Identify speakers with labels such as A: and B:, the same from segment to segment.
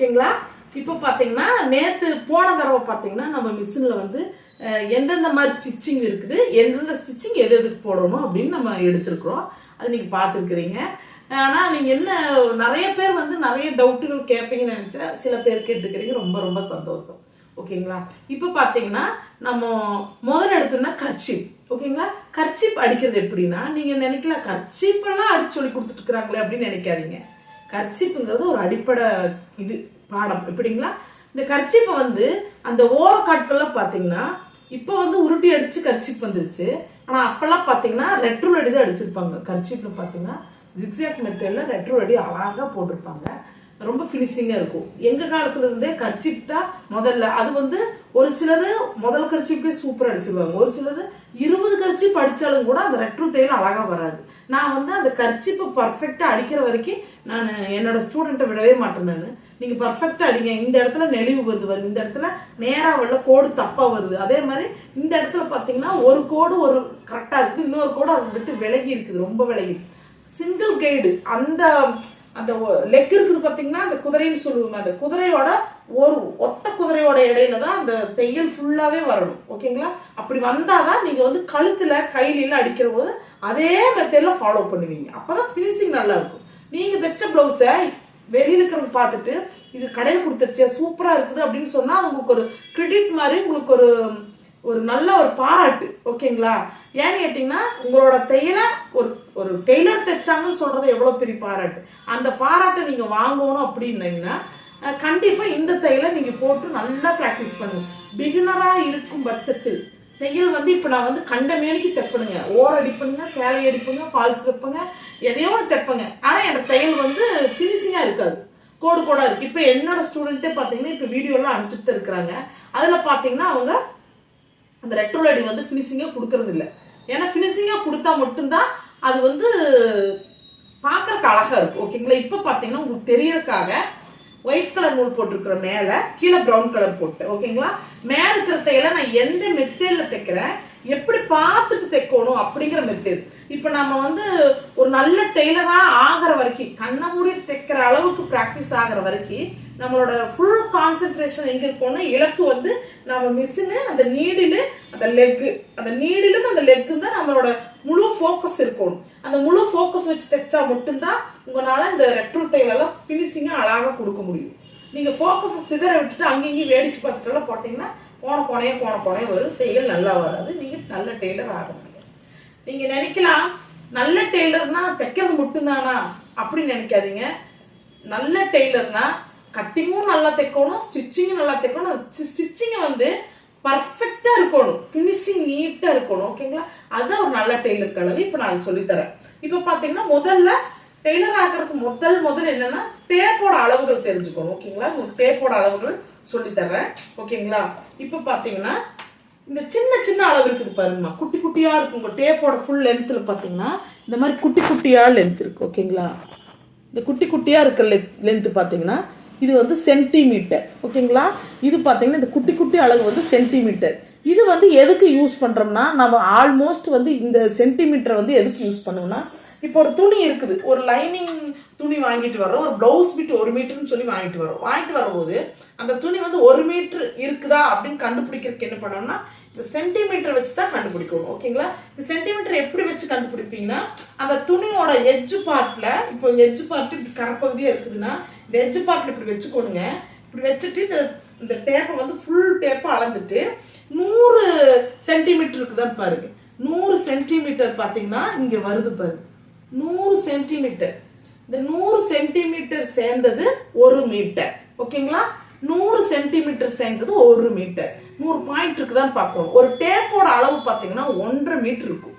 A: ஓகேங்களா? இப்போ பார்த்தீங்கன்னா நேற்று போன தடவை பார்த்தீங்கன்னா நம்ம மிஷினில் வந்து எந்தெந்த மாதிரி ஸ்டிச்சிங் இருக்குது எந்தெந்த ஸ்டிச்சிங் எது எதுக்கு போடணும் அப்படின்னு நம்ம எடுத்துருக்குறோம். அது நீங்கள் பார்த்துருக்குறீங்க. ஆனால் நீங்கள் என்ன நிறைய பேர் வந்து நிறைய டவுட்டுகள் கேட்பீங்கன்னு நினச்சா சில பேர் கேட்டுக்கிறீங்க. ரொம்ப ரொம்ப சந்தோஷம். ஓகேங்களா? இப்போ பார்த்தீங்கன்னா நம்ம முதல்ல எடுத்தோம்னா கர்ச்சிப். ஓகேங்களா? கர்ச்சிப் அடிக்கிறது எப்படின்னா நீங்கள் நினைக்கலாம் கர்ச்சிப்பெல்லாம் அடிச்சு சொல்லி கொடுத்துட்டு இருக்கிறாங்களே அப்படின்னு நினைக்காதீங்க. கர்ச்சிப்புங்கிறது ஒரு அடிப்படை இது. பாடம் எப்படிங்களா? இந்த கர்ச்சிப்பை வந்து அந்த ஓர காட்கள்லாம் பார்த்தீங்கன்னா இப்போ வந்து உருட்டி அடித்து கர்ச்சிப் வந்துருச்சு. ஆனால் அப்போல்லாம் பார்த்தீங்கன்னா ரெட்ரூல் அடி தான் அடிச்சிருப்பாங்க. கர்ச்சிப்பில் பார்த்தீங்கன்னா ஜிக்ஸாக் மெத்தடில் ரெட்ரூல் அடி அழகாக போட்டிருப்பாங்க. ரொம்ப ஃபினிஷிங்காக இருக்கும். எங்கள் காலத்துல இருந்தே கர்ச்சிப் தான் முதல்ல. அது வந்து ஒரு சிலர் முதல் கர்ச்சிப்பே சூப்பராக அடிச்சிருவாங்க. ஒரு சிலர் இருபது கர்ச்சிப் அடித்தாலும் கூட அந்த ரெட்ரூல் தையல் அழகாக வராது. நான் வந்து அந்த கர்ச்சிப்பை பர்ஃபெக்டாக அடிக்கிற வரைக்கும் நான் என்னோட ஸ்டூடெண்ட்டை விடவே மாட்டேன் நான். நீங்கள் பர்ஃபெக்டாக அடிங்க. இந்த இடத்துல நெளிவு வருது வருது. இந்த இடத்துல நேராக வரல கோடு தப்பாக வருது. அதே மாதிரி இந்த இடத்துல பார்த்தீங்கன்னா ஒரு கோடு ஒரு கரெக்டாக இருக்குது. இன்னொரு கோடு அதை விட்டு விலகி இருக்குது. ரொம்ப விலகி சிங்கிள் கைடு அந்த அந்த லெக் இருக்குது பார்த்தீங்கன்னா அந்த குதிரைன்னு சொல்லுவோம் அந்த குதிரையோட ஒரு ஒத்த குதிரையோட இடையில தான் அந்த தையல் ஃபுல்லாகவே வரணும். ஓகேங்களா? அப்படி வந்தால் தான் நீங்கள் வந்து கழுத்தில் கையிலாம் அடிக்கிற போது அதே மெத்தடில் ஃபாலோ பண்ணுவீங்க. அப்போ தான் ஃபினிஷிங் நல்லா இருக்கும். நீங்கள் தைச்ச ப்ளவுஸை வெளியில் இருக்கிறவங்க பார்த்துட்டு இது கடையில் கொடுத்துச்சியா சூப்பராக இருக்குது அப்படின்னு சொன்னால் அது உங்களுக்கு ஒரு கிரெடிட் மாதிரி உங்களுக்கு ஒரு ஒரு நல்ல ஒரு பாராட்டு ஓகேங்களா ஏன்னு கேட்டிங்கன்னா உங்களோட தையலை ஒரு ஒரு டெய்லர் தைச்சாங்கன்னு சொல்கிறது எவ்வளோ பெரிய பாராட்டு. அந்த பாராட்டை நீங்கள் வாங்கணும் அப்படின்னீங்கன்னா கண்டிப்பாக இந்த தையலை நீங்கள் போட்டு நல்லா ப்ராக்டிஸ் பண்ணுங்க. பிகினராக இருக்கும் பட்சத்தில் தையல் வந்து இப்போ நான் வந்து கண்ட மேனிக்கு தைப்பணுங்க. ஓர் அடிப்பணுங்க சேலை அடிப்புங்க ஃபால்ஸ் தைப்பேங்க எதையோ ஒன்று தைப்பேங்க. ஆனால் எனக்கு தையல் வந்து ஃபினிஷிங்காக இருக்காது. கோடு கோடாக இருக்குது இப்போ என்னோட ஸ்டூடெண்ட்டே பார்த்தீங்கன்னா இப்போ வீடியோலாம் அனுப்பிச்சுட்டு இருக்கிறாங்க. அதில் பார்த்தீங்கன்னா அவங்க அந்த ரெட்ரோல் அடி வந்து ஃபினிஷிங்காக கொடுக்கறது இல்லை. ஏன்னா ஃபினிஷிங்காக கொடுத்தா மட்டும்தான் அது வந்து பார்க்குறக்கு அழகாக இருக்கும். ஓகேங்களா இப்போ பார்த்தீங்கன்னா உங்களுக்கு தெரியறதுக்காக ஒயிட் கலர் நூல் போட்டிருக்கிற மேலே கீழே ப்ரௌன் கலர் போட்டு. ஓகேங்களா மேலே இருக்கிற தையலை நான் எந்த மெத்தேடில் தைக்கிறேன்? எப்படி பார்த்துட்டு தைக்கணும் அப்படிங்கிற மெத்தேட் இப்போ நம்ம வந்து ஒரு நல்ல டெய்லராக ஆகிற வரைக்கும் கண்ணை மூடி தைக்கிற அளவுக்கு ப்ராக்டிஸ் ஆகிற வரைக்கும் நம்மளோட ஃபுல் கான்சென்ட்ரேஷன் எங்க இருக்கோம்னா இலக்கு வந்து நம்ம மிஷினு அந்த நீடிலு அந்த லெக்கு அந்த நீடிலும் அந்த லெக்கு தான் நம்மளோட முழு ஃபோக்கஸ் இருக்கணும் அந்த முழு ஃபோக்கஸ் வச்சு தைச்சா மட்டும்தான் உங்களால இந்த ரெட்ரூல் தையலெல்லாம் ஃபினிஷிங்காக அழகாக கொடுக்க முடியும். நீங்கள் ஃபோக்கஸை சிதற விட்டுட்டு அங்கேயும் வேடிக்கை பார்த்துட்டுலாம் போட்டிங்கன்னா போன போனே போன போனே வரும். தையல் நல்லா வராது. நீங்கள் நல்ல டெய்லர் ஆக முடியாது நினைக்கலாம் நல்ல டெய்லர்னா தைக்கிறது மட்டும்தானா அப்படின்னு நினைக்காதீங்க. நல்ல டெய்லர்னா கட்டிங்கும் நல்லா தைக்கணும் ஸ்டிச்சிங்கும் நல்லா தைக்கணும். ஸ்டிச்சிங்கை வந்து பர்ஃபெக்டாக இருக்கணும். ஃபினிஷிங் நீட்டாக இருக்கணும். ஓகேங்களா அதுதான் ஒரு நல்ல டெய்லர் கலர் இப்போ நான் அதை சொல்லித்தரேன். இப்போ பார்த்தீங்கன்னா முதல்ல டெய்லர் ஆகிறதுக்கு முதல் முதல் என்னன்னா டேப்போட அளவுகள் தெரிஞ்சுக்கணும். ஓகேங்களா? உங்களுக்கு டேப்போட அளவுகள் சொல்லித்தர்றேன். ஓகேங்களா? இப்போ பார்த்தீங்கன்னா இந்த சின்ன சின்ன அளவு இருக்குது பாருங்கம்மா. குட்டி குட்டியா இருக்கும் உங்க டேப்போட ஃபுல் லென்த்தில் பார்த்தீங்கன்னா இந்த மாதிரி குட்டி குட்டியா லென்த் இருக்கு. ஓகேங்களா? இந்த குட்டி குட்டியா இருக்க லென்த் பார்த்தீங்கன்னா இது வந்து சென்டிமீட்டர் ஓகேங்களா? இது பார்த்தீங்கன்னா இந்த குட்டி குட்டி அளவு வந்து சென்டிமீட்டர் இது வந்து எதுக்கு யூஸ் பண்ணுறோம்னா நம்ம ஆல்மோஸ்ட் வந்து இந்த சென்டிமீட்டர் வந்து எதுக்கு யூஸ் பண்ணோம்னா இப்போ ஒரு துணி இருக்குது. ஒரு லைனிங் துணி வாங்கிட்டு வரோம் ஒரு ப்ளவுஸ் பிட் ஒரு மீட்டர்னு சொல்லி வாங்கிட்டு வரோம் வாங்கிட்டு வரும்போது அந்த துணி வந்து ஒரு மீட்டர் இருக்குதா அப்படின்னு கண்டுபிடிக்கிறதுக்கு என்ன பண்ணோம்னா இந்த சென்டிமீட்டர் வச்சு தான் கண்டுபிடிக்கணும். ஓகேங்களா? இந்த சென்டிமீட்டர் எப்படி வச்சு கண்டுபிடிப்பீங்கன்னா அந்த துணியோட எஜ்ஜு பார்ட்டில் இப்போ எஜ்ஜு பார்ட் இப்படி கரப்பகுதியாக இருக்குதுன்னா இந்த எஜ்ஜு பார்ட்டில் இப்படி வச்சுக்கோணுங்க. இப்படி வச்சுட்டு இந்த இந்த டேப்பை வந்து ஃபுல் டேப்பை அளந்துட்டு நூறு சென்டிமீட்டருக்கு தான் பாருங்க. நூறு சென்டிமீட்டர் பார்த்தீங்கன்னா இங்கே வருது பாருங்க. நூறு சென்டிமீட்டர். இந்த நூறு சென்டிமீட்டர் சேர்ந்தது ஒரு மீட்டர். ஓகேங்களா? நூறு சென்டிமீட்டர் சேர்ந்தது ஒரு மீட்டர். நூறு பாயிண்ட் இருக்குதான்னு பார்க்கணும் ஒரு டேப்போட அளவு பார்த்தீங்கன்னா ஒன்றரை மீட்டர் இருக்கும்.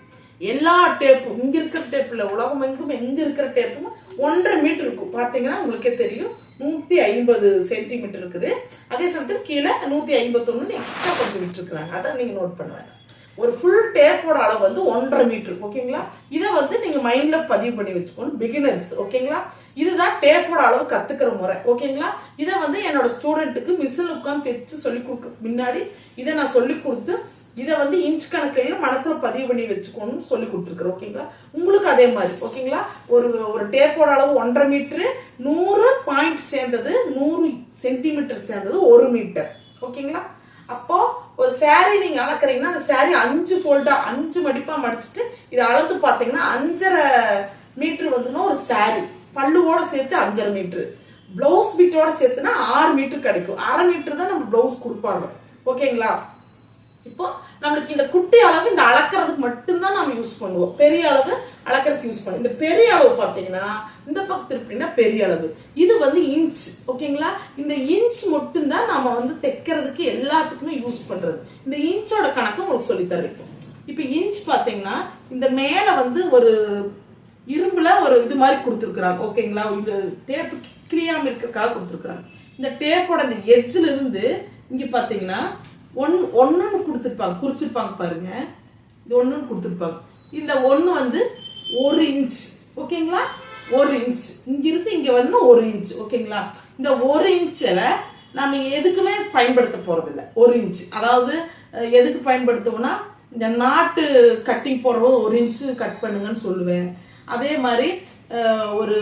A: எல்லா டேப்பும் இங்க இருக்கிற டேப்ல உலகம் எங்கும் எங்க இருக்கிற டேப்பும் ஒன்றரை மீட்டர் இருக்கும். பார்த்தீங்கன்னா உங்களுக்கே தெரியும். நூத்தி ஐம்பது சென்டிமீட்டர் இருக்குது. அதே சமயத்தில் கீழே நூத்தி ஐம்பத்தொன்னு எக்ஸ்ட்ரா கொஞ்சம் விட்டுருக்குறாங்க. அதை நீங்க நோட் பண்ணுவேன் ஒரு ஃபுல் டேப்போட அளவு வந்து ஒன்றரை மீட்டர் ஓகேங்களா இதை வந்து நீங்க மைண்ட்ல பதிவு பண்ணி வச்சுக்கணும் பிகினர்ஸ் ஓகேங்களா இதுதான் டேப்போட அளவு கத்துக்கிற முறை ஓகேங்களா இதை வந்து என்னோட ஸ்டூடெண்ட்டுக்கு மிஷின் உட்காந்து தைச்சு சொல்லி கொடுக்க முன்னாடி இதை நான் சொல்லி கொடுத்து இதை வந்து இன்ச் கணக்கில் மனசுல பதிவு பண்ணி வச்சுக்கணும்னு சொல்லி கொடுத்துருக்குறோம் ஓகேங்களா உங்களுக்கு அதே மாதிரி ஓகேங்களா ஒரு ஒரு டேப்போட அளவு ஒன்றரை மீட்ரு நூறு பாயிண்ட் சேர்ந்தது நூறு சென்டிமீட்டர் சேர்ந்தது ஒரு மீட்டர் ஓகேங்களா அப்போ ஒரு சேரீ நீங்க அளக்குறீங்கன்னா அந்த சேரீ அஞ்சு ஃபோல்டா அஞ்சு மடிப்பா மடிச்சுட்டு இதை அளந்து பார்த்தீங்கன்னா அஞ்சரை மீட்ரு வந்துன்னா ஒரு சேரீ பல்லுவோட சேர்த்து அஞ்சரை மீட்ரு பிளவுஸ் பிட்டோட சேர்த்துனா ஆறு மீட்டர் கிடைக்கும். அரை மீட்டர் தான் நம்ம பிளவுஸ் கொடுப்பாங்க. ஓகேங்களா இப்போ நம்மளுக்கு இந்த குட்டி அளவு இந்த அளக்கிறதுக்கு மட்டும்தான் நம்ம யூஸ் பண்ணுவோம். பெரிய அளவு அளக்கிறதுக்கு யூஸ் பண்ணுவோம் இந்த பெரிய அளவு பார்த்தீங்கன்னா இந்த பக்கம் திருப்பினா பெரிய அளவு. இது வந்து இன்ச் ஓகேங்களா இந்த இன்ச் மட்டும்தான் நம்ம வந்து தைக்கிறதுக்கு எல்லாத்துக்குமே யூஸ் பண்றது. இந்த இன்ச்சோட கணக்கு உங்களுக்கு சொல்லி தரேன். இப்போ இன்ச் பார்த்தீங்கன்னா இந்த மேலே வந்து ஒரு இரும்புல ஒரு இது மாதிரி கொடுத்துருக்குறாங்க ஓகேங்களா இந்த டேப்பு கிழியாமல் இருக்கிறதுக்காக கொடுத்துருக்குறாங்க. இந்த டேப்போட இந்த எஜ்ஜில் இருந்து இங்கே பார்த்தீங்கன்னா ஒன் ஒன்றுன்னு கொடுத்துருப்பாங்க குறிச்சிருப்பாங்க பாருங்க. இது ஒன்றுன்னு கொடுத்துருப்பாங்க. இந்த ஒன்று வந்து ஒரு இன்ச் ஓகேங்களா? ஒரு இன்ச் இங்கிருந்து இங்கே வந்து ஒரு இன்ச் ஓகேங்களா? இந்த ஒரு இன்ச்சில் நம்ம எதுக்குமே பயன்படுத்த போகிறதில்ல ஒரு இன்ச் அதாவது எதுக்கு பயன்படுத்துவோம்னா இந்த நாட்டு கட்டிங் போடுறவோ ஒரு இன்ச்சு கட் பண்ணுங்கன்னு சொல்லுவேன். அதே மாதிரி ஒரு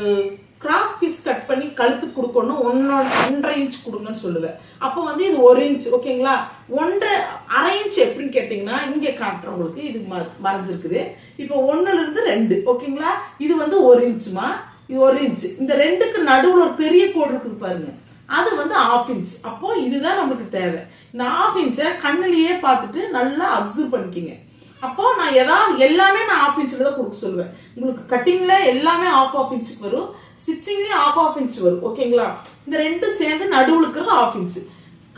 A: கிராஸ் பீஸ் கட் பண்ணி கழுத்து கொடுக்கணும். ஒன்னோட ஒன்றரை இன்ச் கொடுங்கன்னு சொல்லுவேன். அப்போ வந்து இது ஒரு இன்ச் ஓகேங்களா ஒன்றரை அரை இன்ச் எப்படின்னு கேட்டிங்கன்னா இங்கே காட்டுறவங்களுக்கு இது ம- மறைஞ்சிருக்குது. இப்போ ஒன்றுலேருந்து ரெண்டு ஓகேங்களா இது வந்து ஒரு இன்ச்சுமா இது ஒரு இன்ச் இந்த ரெண்டுக்கு நடுவில் ஒரு பெரிய கோடு இருக்குது பாருங்க. அது வந்து ஆஃப் இன்ச் அப்போ இதுதான் நமக்கு தேவை. இந்த ஆஃப் இன்ச்சை கண்ணிலேயே பார்த்துட்டு நல்லா அப்சர்வ் பண்ணிக்கிங்க. அப்போ நான் ஏதாவது எல்லாமே நான் ஆஃப் இன்ச்சில் தான் கொடுக்க சொல்லுவேன். உங்களுக்கு கட்டிங்ல எல்லாமே ஆஃப் ஆஃப் இன்ச்சுக்கு வரும். ஸ்டிச்சிங்லேயும் ஆஃப் ஆஃப் இன்ச் வரும். ஓகேங்களா? இந்த ரெண்டும் சேர்ந்து நடுவில் இருக்கிறது ஆஃப் இன்ச்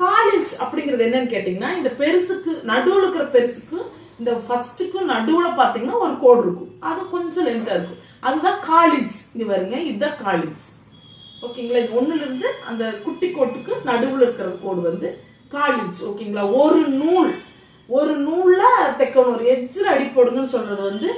A: கால் இன்ச் அப்படிங்கிறது என்னன்னு கேட்டிங்கன்னா இந்த பெருசுக்கு நடுவில் இருக்கிற பெருசுக்கு இந்த ஃபர்ஸ்ட்டுக்கு நடுவில் பார்த்தீங்கன்னா ஒரு கோடு இருக்கும். அது கொஞ்சம் லென்த்தாக இருக்கும். அதுதான் கால் இன்ச் இங்க வருங்க இதுதான் கால் இன்ச் ஓகேங்களா? இது ஒன்றுலேருந்து அந்த குட்டி கோட்டுக்கு நடுவில் இருக்கிற கோடு வந்து கால் இன்ச் ஓகேங்களா? ஒரு நூல். ஒரு நூல்ல தைக்கணும் ஒரு எஜ்ஜில் அடி போடுங்கன்னு சொல்றது வந்து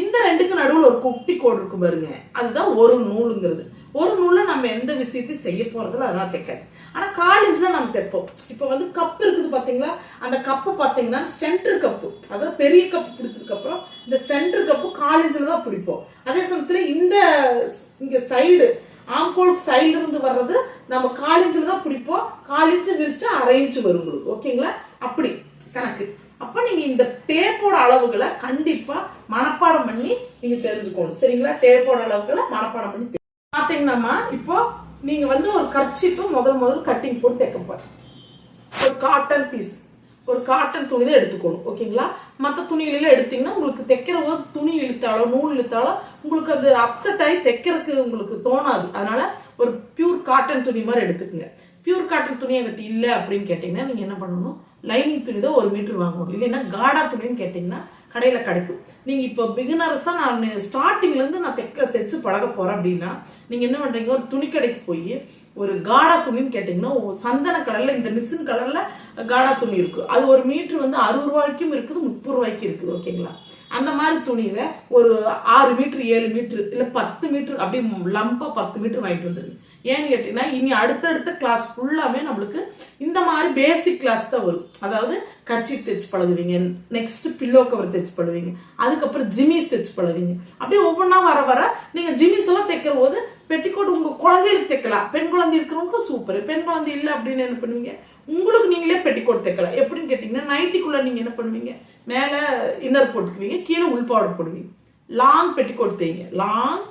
A: இந்த ரெண்டுக்கு நடுவில் ஒரு குட்டி கோடு இருக்கு பாருங்க. அதுதான் ஒரு நூலுங்கிறது. ஒரு நூல்ல நம்ம எந்த விஷயத்தையும் செய்ய போறதில்ல அதெல்லாம் தைக்காது. ஆனா காலேஜ் தான் நம்ம தைப்போம். இப்போ வந்து கப் இருக்குது பாத்தீங்களா? அந்த கப்பு பாத்தீங்கன்னா சென்டர் கப்பு அதாவது பெரிய கப் பிடிச்சதுக்கு அப்புறம் இந்த சென்டர் கப்பு காலேஜில் தான் பிடிப்போம். அதே சமயத்துல இந்த இங்க சைடு ஆம்கோல் சைடுல இருந்து வர்றது நம்ம காலேஜில் தான் பிடிப்போம். காலேஜ் விரிச்சு அரேஞ்ச் வரும் உங்களுக்கு. ஓகேங்களா? அப்படி கணக்கு. அப்ப நீங்க இந்த டேப்போட அளவுகளை கண்டிப்பா மனப்பாடம் பண்ணி நீங்க தெரிஞ்சுக்கணும். சரிங்களா? டேப்போட அளவுகளை மனப்பாடம் பண்ணி தெரி- இப்போ நீங்க வந்து ஒரு கர்ச்சிப்பு முதல் முதல் கட்டிங் போட்டு தைக்க போறேன் ஒரு காட்டன் பீஸ் ஒரு காட்டன் துணி தான் எடுத்துக்கணும். ஓகேங்களா? மற்ற துணிகளெல்லாம் எடுத்தீங்கன்னா உங்களுக்கு தைக்கிற போது துணி இழுத்தாலோ நூல் இழுத்தாலோ உங்களுக்கு அது அப்செட் ஆகி தைக்கிறதுக்கு உங்களுக்கு தோணாது. அதனால ஒரு பியூர் காட்டன் துணி மாதிரி எடுத்துக்கங்க. பியூர் காட்டன் துணி கட்டி இல்லை அப்படின்னு கேட்டிங்கன்னா நீங்கள் என்ன பண்ணணும்? லைனிங் துணி தான் ஒரு மீட்டர் வாங்கணும். இல்லைன்னா காடா துணின்னு கேட்டிங்கன்னா கடையில் கிடைக்கும். நீங்கள் இப்போ பிகினர்ஸாக நான் ஸ்டார்டிங்லேருந்து நான் தைக்க தைச்சு பழக போகிறேன் அப்படின்னா நீங்கள் என்ன பண்ணுறீங்க ஒரு துணி கடைக்கு போய் ஒரு காடா துணின்னு கேட்டிங்கன்னா சந்தன கலரில் இந்த மிஷின் கலரில் காடா துணி இருக்குது அது ஒரு மீட்ரு வந்து அறுபது ரூபாய்க்கும் இருக்குது முப்பது ரூபாய்க்கு இருக்குது ஓகேங்களா? அந்த மாதிரி துணியில ஒரு ஆறு மீட்ரு ஏழு மீட்ரு இல்லை பத்து மீட்ரு அப்படி லம்பா பத்து மீட்ரு வாங்கிட்டு வந்துருங்க. ஏன்னு கேட்டீங்கன்னா இனி அடுத்தடுத்த கிளாஸ் ஃபுல்லாமே நம்மளுக்கு இந்த மாதிரி பேசிக் கிளாஸ் தான் வரும். அதாவது கர்ச்சி தைச்சு பழகுவீங்க நெக்ஸ்ட் பில்லோ கவர் தைச்சு பழகுவீங்க அதுக்கப்புறம் ஜிமிஸ் தைச்சு பழகுவீங்க. அப்படியே ஒவ்வொன்றா வர வர நீங்கள் ஜிமிஸ் எல்லாம் தைக்கிற போது பெட்டிக்கோட் உங்கள் குழந்தைகளுக்கு தைக்கலாம். பெண் குழந்தை இருக்கிறவங்க சூப்பர் பெண் குழந்தை இல்லை அப்படின்னு என்ன பண்ணுவீங்க? உங்களுக்கு நீங்களே பெட்டிக்கோட் தைக்கலாம். எப்படின்னு கேட்டிங்கன்னா நைட்டிக்குள்ளே நீங்கள் என்ன பண்ணுவீங்க? மேலே இன்னர் போட்டுக்குவீங்க கீழே உள்பாடு போடுவீங்க. லாங் பெட்டிக்கோட் தேய்ங்க. லாங்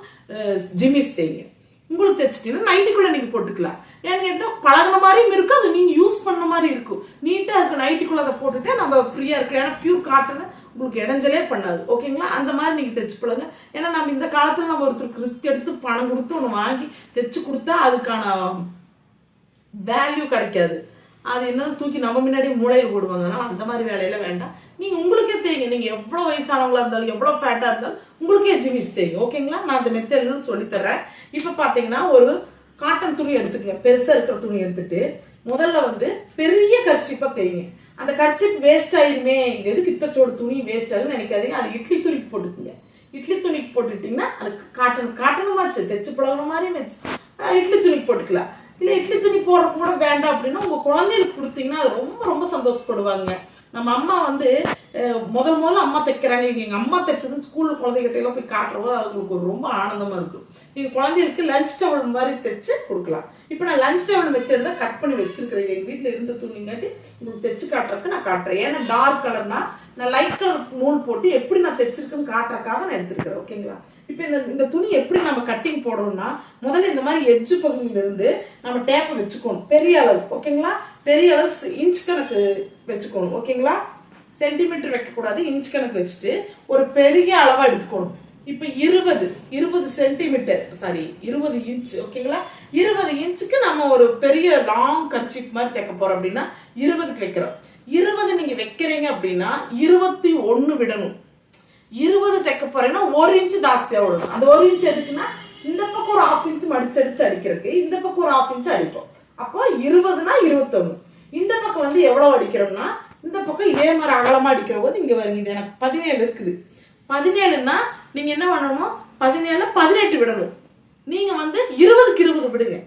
A: ஜிமிஸ் தேய்ங்க. உங்களுக்கு தைச்சிட்டீங்கன்னா நைட்டிக்குள்ளே நீங்கள் போட்டுக்கலாம். ஏன்னு கேட்டால் பழகின மாதிரியும் இருக்கும் அது நீங்கள் யூஸ் பண்ண மாதிரி இருக்கும். நீட்டாக இருக்கு நைட்டிக்குள்ளே அதை போட்டுட்டு நம்ம ஃப்ரீயாக இருக்கு ஏன்னா பியூர் காட்டனை உங்களுக்கு இடைஞ்சலே பண்ணாது. ஓகேங்களா? அந்த மாதிரி நீங்கள் தைச்சு பழங்க ஏன்னா நம்ம இந்த காலத்தில் நம்ம ஒருத்தருக்கு ரிஸ்க் எடுத்து பணம் கொடுத்து ஒன்று வாங்கி தைச்சு கொடுத்தா அதுக்கான வேல்யூ கிடைக்காது. அது என்ன தூக்கி நம்ம முன்னாடி மூளையில் போடுவாங்க. அதனால அந்த மாதிரி வேலையில வேண்டாம். நீங்க உங்களுக்கே தெரியுங்க. நீங்க எவ்வளவு வயசானவங்களா இருந்தாலும் எவ்வளவு ஃபேட்டா இருந்தாலும் உங்களுக்கே ஜிமிஸ் தெரியும். ஓகேங்களா? நான் அந்த மெத்தட்னு சொல்லி தர்றேன் இப்ப பாத்தீங்கன்னா ஒரு காட்டன் துணி எடுத்துக்கங்க. பெருசா இருக்கிற துணி எடுத்துட்டு முதல்ல வந்து பெரிய கர்ச்சிப்பா தேய்ங்க. அந்த கர்ச்சிப் வேஸ்ட் ஆயிருமே. இது எதுக்கு இத்தச்சோடு துணி வேஸ்ட் ஆகுதுன்னு நினைக்காதீங்க. அது இட்லி துணிக்கு போட்டுக்குங்க. இட்லி துணிக்கு போட்டுட்டீங்கன்னா அது காட்டன் காட்டனுமாச்சு தைச்சு பழகின மாதிரியும் வச்சு இட்லி துணிக்கு போட்டுக்கலாம். இல்லை இட்லி துணி போடுறது கூட வேண்டாம் அப்படின்னா உங்கள் குழந்தைகளுக்கு கொடுத்தீங்கன்னா அது ரொம்ப ரொம்ப சந்தோஷப்படுவாங்க. நம்ம அம்மா வந்து முதல் முதல்ல அம்மா தைக்கிறாங்க. இங்க எங்க அம்மா தைச்சது ஸ்கூல் குழந்தைகிட்டையெல்லாம் போய் காட்டுறவோ அவங்களுக்கு ஒரு ரொம்ப ஆனந்தமா இருக்கும். நீங்க குழந்தைகளுக்கு லஞ்ச் டவல் மாதிரி தைச்சு கொடுக்கலாம். இப்போ நான் லஞ்ச் டவல் மெத்தட் தான் கட் பண்ணி வச்சிருக்கிறேன். எங்க வீட்டில் இருந்த துணிங்காட்டி உங்களுக்கு தைச்சு காட்டுறதுக்கு நான் காட்டுறேன். ஏன்னா டார்க் கலர்னா நான் லைட் கலர் நூல் போட்டு எப்படி நான் தைச்சிருக்குன்னு காட்டுறதுக்காக நான் எடுத்திருக்கிறேன் ஓகேங்களா இப்போ இந்த இந்த துணி எப்படி நம்ம கட்டிங் போடுறோம்னா முதல்ல இந்த மாதிரி எட்ஜ் பகுதியிலிருந்து நம்ம டேப்பை வச்சுக்கணும். பெரிய அளவு ஓகேங்களா பெரிய அளவு இன்ச் கணக்கு வச்சுக்கணும் ஓகேங்களா சென்டிமீட்டர் வைக்கக்கூடாது இன்ச் கணக்கு வச்சுட்டு ஒரு பெரிய அளவாக எடுத்துக்கணும். இப்போ இருபது இருபது சென்டிமீட்டர் சாரி இருபது இன்ச் ஓகேங்களா இருபது இன்ச்சுக்கு நம்ம ஒரு பெரிய லாங் கர்ச்சிப் மாதிரி தைக்க போகிறோம் அப்படின்னா இருபதுக்கு வைக்கிறோம். இருபது நீங்க வைக்கிறீங்க அப்படின்னா இருபத்தி ஒன்னு விடணும். இருபது தைக்க போறேன்னா ஒரு இன்ச்சு ஜாஸ்தியா விடணும். அந்த ஒரு இன்ச்சு எதுக்குன்னா இந்த பக்கம் ஒரு ஹாஃப் இன்ச்சு மடிச்சு அடிச்சு அடிக்கிறதுக்கு இந்த பக்கம் ஒரு ஹாஃப் இன்ச்சு அடிப்போம். அப்போ இருபதுனா இருபத்தொன்னு. இந்த பக்கம் வந்து எவ்வளவு அடிக்கிறோம்னா இந்த பக்கம் இதே மாதிரி அகலமா அடிக்கிற போது இங்க வருங்க இது எனக்கு பதினேழு இருக்குது. பதினேழுன்னா நீங்க என்ன பண்ணணும்? பதினேழு பதினெட்டு விடணும். நீங்க வந்து இருபதுக்கு இருபது விடுங்க.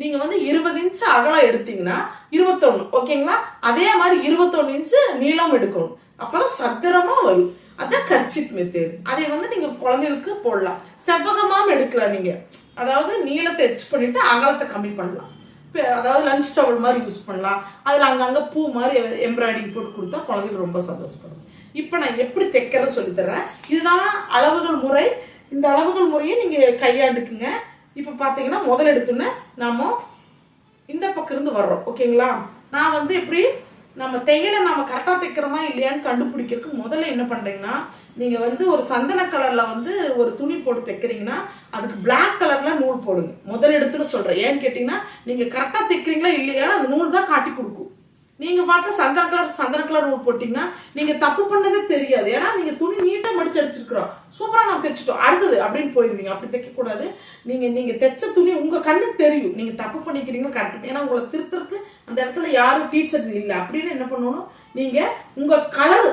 A: நீங்கள் வந்து இருபது இன்ச்சு அகலம் எடுத்தீங்கன்னா இருபத்தொன்று ஓகேங்களா அதே மாதிரி இருபத்தொன்னு இன்ச்சு நீளம் எடுக்கணும். அப்போ தான் சத்திரமாக வரும். அதுதான் கர்ச்சிப் மெத்தேடு அதை வந்து நீங்கள் குழந்தைகளுக்கு போடலாம். செவ்வகமாகவும் எடுக்கலாம் நீங்கள் அதாவது நீளத்தை எச் பண்ணிட்டு அகலத்தை கம்மி பண்ணலாம். இப்போ அதாவது லஞ்ச் டவல் மாதிரி யூஸ் பண்ணலாம். அதில் அங்கங்கே பூ மாதிரி எம்ப்ராய்டிங் போட்டு கொடுத்தா குழந்தைகள் ரொம்ப சந்தோஷப்படும் இப்போ நான் எப்படி தைக்கிறேன்னு சொல்லித்தரேன் இதுதான் அளவுகள் முறை. இந்த அளவுகள் முறையை நீங்கள் கையாண்டுக்குங்க. இப்போ பார்த்தீங்கன்னா முதல் எடுத்தோன்னே நாம் இந்த பக்கம் இருந்து வர்றோம். ஓகேங்களா? நான் வந்து எப்படி நம்ம தையலை நம்ம கரெக்டாக தைக்கிறோமா இல்லையான்னு கண்டுபிடிக்கிறதுக்கு முதல்ல என்ன பண்ணுறீங்கன்னா நீங்கள் வந்து ஒரு சந்தன கலரில் வந்து ஒரு துணி போட்டு தைக்கிறீங்கன்னா அதுக்கு பிளாக் கலரில் நூல் போடுங்க. முதல் எடுத்துன்னு சொல்கிறேன் ஏன்னு கேட்டிங்கன்னா நீங்கள் கரெக்டாக தைக்கிறீங்களா இல்லையான்னு அந்த நூல் தான் காட்டி கொடுக்கும். நீங்க பாட்டு சந்தன கலர் சந்தன கலர் நூல் போட்டீங்கன்னா நீங்க தப்பு பண்ணதே தெரியாது. ஏன்னா நீங்க துணி நீட்டா மடிச்சு அடிச்சிருக்கிறோம். சூப்பரா நான் தைச்சிட்டோம். அடுத்தது அப்படின்னு போயிருவீங்க. அப்படி தைக்க கூடாது நீங்க நீங்க தைச்ச துணி உங்க கண்ணுக்கு தெரியும். நீங்க தப்பு பண்ணிக்கிறீங்களோ கரெக்ட் ஏன்னா உங்களை திருத்தருக்கு அந்த இடத்துல யாரும் டீச்சர்ஸ் இல்லை. அப்படின்னு என்ன பண்ணணும்? நீங்க உங்க கலர்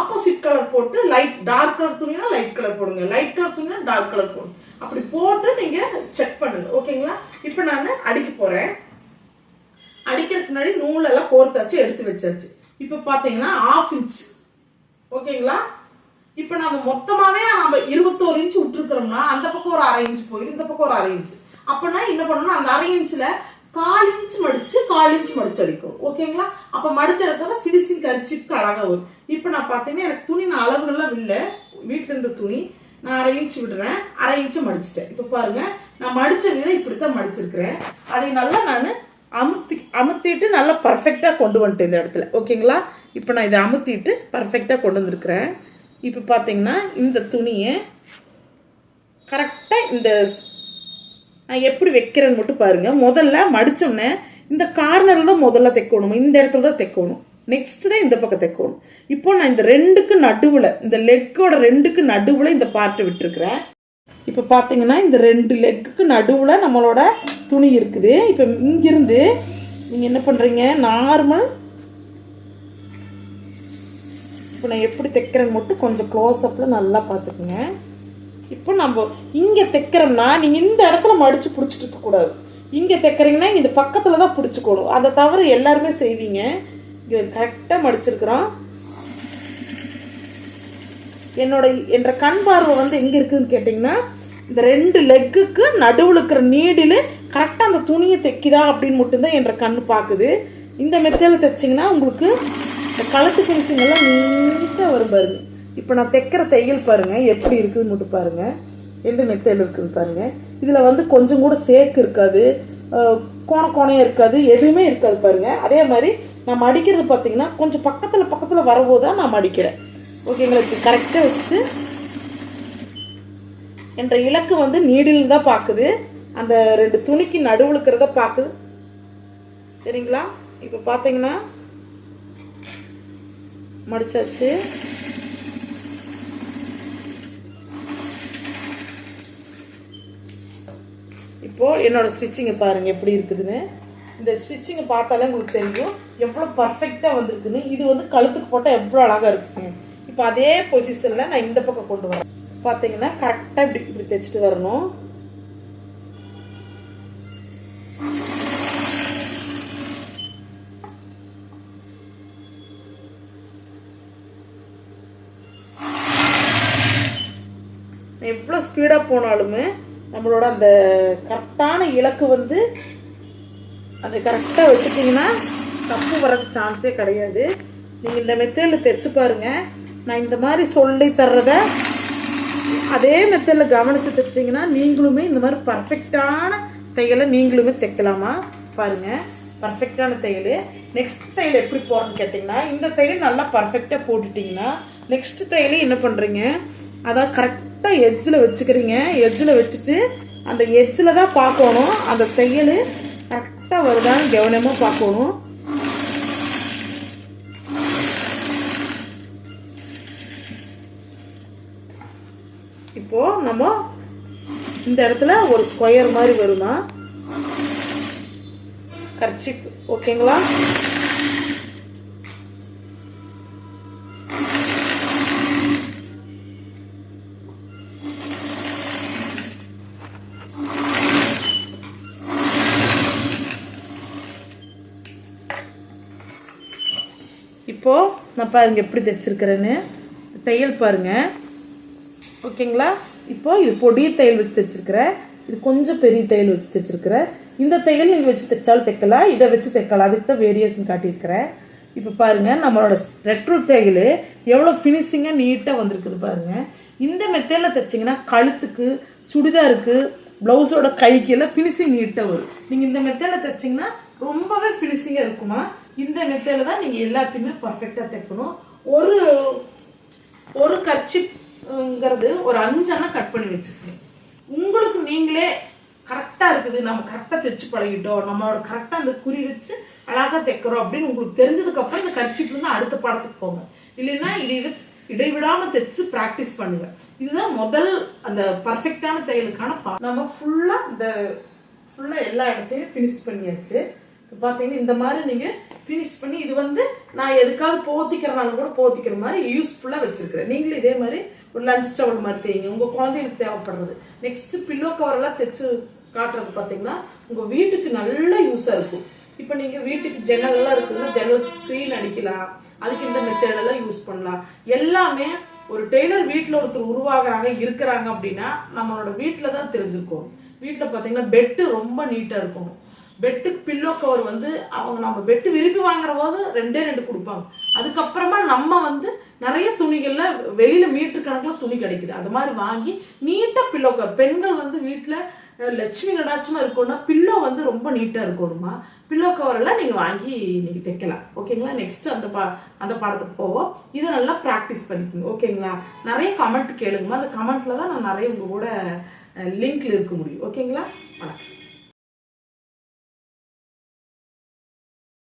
A: ஆப்போசிட் கலர் போட்டு லைட் டார்க் கலர் துணினா லைட் கலர் போடுங்க. லைட் கலர் துணினா டார்க் கலர் போடுங்க. அப்படி போட்டு நீங்க செக் பண்ணுங்க. ஓகேங்களா இப்போ நான் அடிக்க போறேன். அடிக்கிறதுக்கு முன்னாடி நூலெல்லாம் கோர்த்தாச்சு எடுத்து வச்சாச்சு. இப்போ பார்த்தீங்கன்னா ஆஃப் இன்ச் ஓகேங்களா? இப்போ நம்ம மொத்தமாகவே நம்ம இருபத்தோரு இன்ச் விட்டுருக்குறோம்னா அந்த பக்கம் ஒரு அரை இன்ச் போயிடும் இந்த பக்கம் ஒரு அரை இன்ச் அப்போனா என்ன பண்ணணும் அந்த அரை இன்ச்சில் கால் இன்ச் மடிச்சு கால் இன்ச் மடிச்சு அடிக்கும். ஓகேங்களா? அப்போ மடிச்சு அடித்தா தான் ஃபினிஷிங் கரிச்சிக்கு அழகாக வரும். இப்போ நான் பார்த்தீங்கன்னா எனக்கு துணி நான் அளவுகள்லாம் இல்லை. வீட்டில் இருந்த துணி. நான் அரை இன்ச் விடுறேன். அரை இன்ச்சு மடிச்சிட்டேன். இப்போ பாருங்க நான் மடிச்ச விதம் இப்படித்தான் மடிச்சிருக்கிறேன். அதை நல்லா நான் அமுத்தி அமுத்திட்டு நல்லா பர்ஃபெக்டாக கொண்டு வந்துட்டேன் இந்த இடத்துல. ஓகேங்களா இப்போ நான் இதை அமுத்திட்டு பர்ஃபெக்டாக கொண்டு வந்திருக்கிறேன். இப்போ பார்த்தீங்கன்னா இந்த துணியை கரெக்டாக இந்த ஸ்- நான் எப்படி வைக்கிறேன்னு மட்டும் பாருங்கள் முதல்ல மடித்தோடனே இந்த கார்னரில் தான் முதல்ல தைக்கணும். இந்த இடத்துல தான் தைக்கணும். நெக்ஸ்ட் தான் இந்த பக்கம் தைக்கணும். இப்போ நான் இந்த ரெண்டுக்கு நடுவில் இந்த லெக்கோட ரெண்டுக்கு நடுவில் இந்த பார்ட்டு விட்டுருக்குறேன். இப்போ பார்த்தீங்கன்னா இந்த ரெண்டு லெக்குக்கு நடுவில் நம்மளோட துணி இருக்குது. இப்போ இங்கிருந்து நீங்கள் என்ன பண்ணுறீங்க நார்மல் இப்போ நான் எப்படி தைக்கிறேன்னு மட்டும் கொஞ்சம் க்ளோஸ்அப்பில் நல்லா பார்த்துக்குங்க. இப்போ நம்ம இங்கே தைக்கிறோம்னா நீங்கள் இந்த இடத்துல மடித்து பிடிச்சிட்டு இருக்கக்கூடாது இங்கே தைக்கிறீங்கன்னா இந்த பக்கத்தில் தான் பிடிச்சிக்கணும். அதை தவிர எல்லாருமே செய்வீங்க. இங்கே கரெக்டாக மடிச்சிருக்கிறோம். என்னோட என்ற கண் பார்வை வந்து எங்கே இருக்குதுன்னு கேட்டிங்கன்னா இந்த ரெண்டு லெக்குக்கு நடுவில் இருக்கிற நீடில் கரெக்டாக அந்த துணியை தைக்குதா அப்படின்னு மட்டும்தான் என்ற கண் பார்க்குது. இந்த மெத்தையில் தைச்சிங்கன்னா உங்களுக்கு இந்த கழுத்து ஃபினிஷிங் நீட்டாக வரும் பாருங்க. இப்போ நான் தைக்கிற தையல் பாருங்கள் எப்படி இருக்குதுன்னு மட்டும் பாருங்கள் எந்த மெத்தையில் இருக்குதுன்னு பாருங்கள் இதில் வந்து கொஞ்சம் கூட சேக்கு இருக்காது. கோண கோணையாக இருக்காது எதுவுமே இருக்காது பாருங்கள் அதே மாதிரி நான் மடிக்கிறது பார்த்தீங்கன்னா கொஞ்சம் பக்கத்தில் பக்கத்தில் வரபோது தான் நான் மடிக்கிறேன் ஓகே எங்களுக்கு கரெக்டாக வச்சுட்டு என்ற இலக்கு வந்து நீடில் தான் பார்க்குது அந்த ரெண்டு துணிக்கு நடுவில் இருக்கிறத பார்க்குது சரிங்களா? இப்போ பார்த்தீங்கன்னா மடிச்சாச்சு. இப்போ என்னோடய ஸ்டிச்சிங்கை பாருங்கள் எப்படி இருக்குதுன்னு. இந்த ஸ்டிச்சிங்கை பார்த்தாலே உங்களுக்கு தெரியும். எவ்வளோ பர்ஃபெக்டாக வந்திருக்குன்னு. இது வந்து கழுத்துக்கு போட்டால் எவ்வளோ அழகாக இருக்குங்க இப்போ அதே பொசிஷனில் நான் இந்த பக்கம் கொண்டு வரேன். பார்த்தீங்கன்னா கரெக்டாக இப்படி இப்படி தைச்சிட்டு வரணும். எவ்வளோ ஸ்பீடாக போனாலுமே நம்மளோட அந்த கரெக்டான இலக்கு வந்து அது கரெக்டாக வச்சுட்டிங்கன்னா தப்பு வரக்கு சான்ஸே கிடையாது. நீங்கள் இந்த மெத்தடில் தைச்சு பாருங்கள் நான் இந்த மாதிரி சொல்லி தர்றத அதே மெத்தடில் கவனித்து தைச்சிங்கன்னா நீங்களுமே இந்த மாதிரி பர்ஃபெக்டான தையலை நீங்களுமே தைக்கலாமா? பாருங்கள் பர்ஃபெக்டான தையல். நெக்ஸ்ட் தையல் எப்படி போகிறோன்னு கேட்டிங்கன்னா இந்த தையல் நல்லா பர்ஃபெக்டாக போட்டுட்டிங்கன்னா நெக்ஸ்ட் தையல் என்ன பண்ணுறீங்க அதான் கரெக்டாக எட்ஜில் வச்சுக்கிறீங்க. எஜ்ஜில் வச்சுட்டு அந்த எஜ்ஜில் தான் பார்க்கணும். அந்த தையல் கரெக்டாக வருதான்னு கவனமாக பார்க்கணும். இப்போ நம்ம இந்த இடத்துல ஒரு ஸ்கொயர் மாதிரி வருமா? கர்ச்சிப் ஓகேங்களா? இப்போ நான் பாருங்க எப்படி தைச்சிருக்கிறேன்னு. தையல் பாருங்கள் ஓகேங்களா? இப்போ இது பொடி தையல் வச்சு தைச்சிருக்கிறேன் இது கொஞ்சம் பெரிய தையல் வச்சு தைச்சிருக்கிறேன் இந்த தையல் நீங்கள் வச்சு தைச்சாலும் தைக்கலாம் இதை வச்சு தைக்கலாம் அதுக்கு தான் வேரியேஷன் காட்டியிருக்கிறேன். இப்போ பாருங்கள் நம்மளோட ரெட்ரோ தையல் எவ்வளோ ஃபினிஷிங்காக நீட்டாக வந்திருக்குது பாருங்கள் இந்த மெத்தடில் தைச்சிங்கன்னா கழுத்துக்கு சுடிதாருக்கு ப்ளவுஸோட கைக்கு எல்லாம் ஃபினிஷிங் நீட்டாக வரும். நீங்கள் இந்த மெத்தடில் தைச்சிங்கன்னா ரொம்பவே ஃபினிஷிங்காக இருக்குமா? இந்த மெத்தடில் தான் நீங்கள் எல்லாத்தையுமே பர்ஃபெக்டாக தைக்கணும் ஒரு ஒரு ங்கிறது ஒரு அஞ்செண்ணா கட் பண்ணி வச்சுக்கணும் உங்களுக்கு நீங்களே கரெக்டாக இருக்குது. நம்ம கரெக்டாக தைச்சு பழகிட்டோம். நம்மளோட கரெக்டாக அந்த குறி வச்சு அழகாக தைக்கிறோம் அப்படின்னு உங்களுக்கு தெரிஞ்சதுக்கப்புறம் இந்த கர்ச்சிப்லேருந்து அடுத்த பாடத்துக்கு போங்க. இல்லைன்னா இது இடைவிடாமல் தைச்சு ப்ராக்டிஸ் பண்ணுங்க. இதுதான் முதல் அந்த பர்ஃபெக்டான தையலுக்கான பா நம்ம ஃபுல்லாக இந்த ஃபுல்லாக எல்லா இடத்தையும் ஃபினிஷ் பண்ணியாச்சு. இப்போ பார்த்தீங்கன்னா இந்த மாதிரி நீங்கள் ஃபினிஷ் பண்ணி இது வந்து நான் எதுக்காவது போத்திக்கிறனால கூட போத்திக்கிற மாதிரி யூஸ்ஃபுல்லாக வச்சுருக்கிறேன். நீங்களும் இதே மாதிரி ஒரு லஞ்ச் டவுல் மாதிரி தேய்ங்க. உங்கள் குழந்தைங்களுக்கு தேவைப்படுறது. நெக்ஸ்ட் பில்லோ கவரெல்லாம் தைச்சு காட்டுறது பார்த்தீங்கன்னா உங்கள் வீட்டுக்கு நல்ல யூஸாக இருக்கும். இப்போ நீங்கள் வீட்டுக்கு ஜன்னல்லாம் இருக்குதுன்னா ஜன்னல் ஸ்க்ரீன் அடிக்கலாம். அதுக்கு இந்த மெத்தடெல்லாம் யூஸ் பண்ணலாம். எல்லாமே ஒரு டெய்லர் வீட்டில் ஒருத்தர் உருவாகிறாங்க இருக்கிறாங்க அப்படின்னா நம்மளோட வீட்டில் தான் தெரிஞ்சிருக்கோம். வீட்டில் பார்த்தீங்கன்னா பெட்டு ரொம்ப நீட்டாக இருக்கும். பெட்டுக்கு பில்லோ கவர் வந்து அவங்க நம்ம பெட்டு விரும்பி வாங்குற போது ரெண்டே ரெண்டு கொடுப்பாங்க. அதுக்கப்புறமா நம்ம வந்து நிறைய துணிகள்ல வெளியில மீட்டர் கணக்கில் துணி கிடைக்குது. அது மாதிரி வாங்கி நீட்டாக பில்லோ கவர் பெண்கள் வந்து வீட்டில் லட்சுமி கடாட்சமா இருக்கணும்னா பில்லோ வந்து ரொம்ப நீட்டாக இருக்கணுமா பில்லோ கவர் எல்லாம் நீங்கள் வாங்கி நீங்கள் தைக்கலாம். ஓகேங்களா நெக்ஸ்ட் அந்த பா அந்த பாடத்துக்கு போவோம். இதை நல்லா ப்ராக்டிஸ் பண்ணிக்கோங்க. ஓகேங்களா நிறைய கமெண்ட் கேளுங்கம்மா. அந்த கமெண்ட்ல தான் நான் நிறைய உங்க கூட லிங்க்ல இருக்க முடியும். ஓகேங்களா வணக்கம்.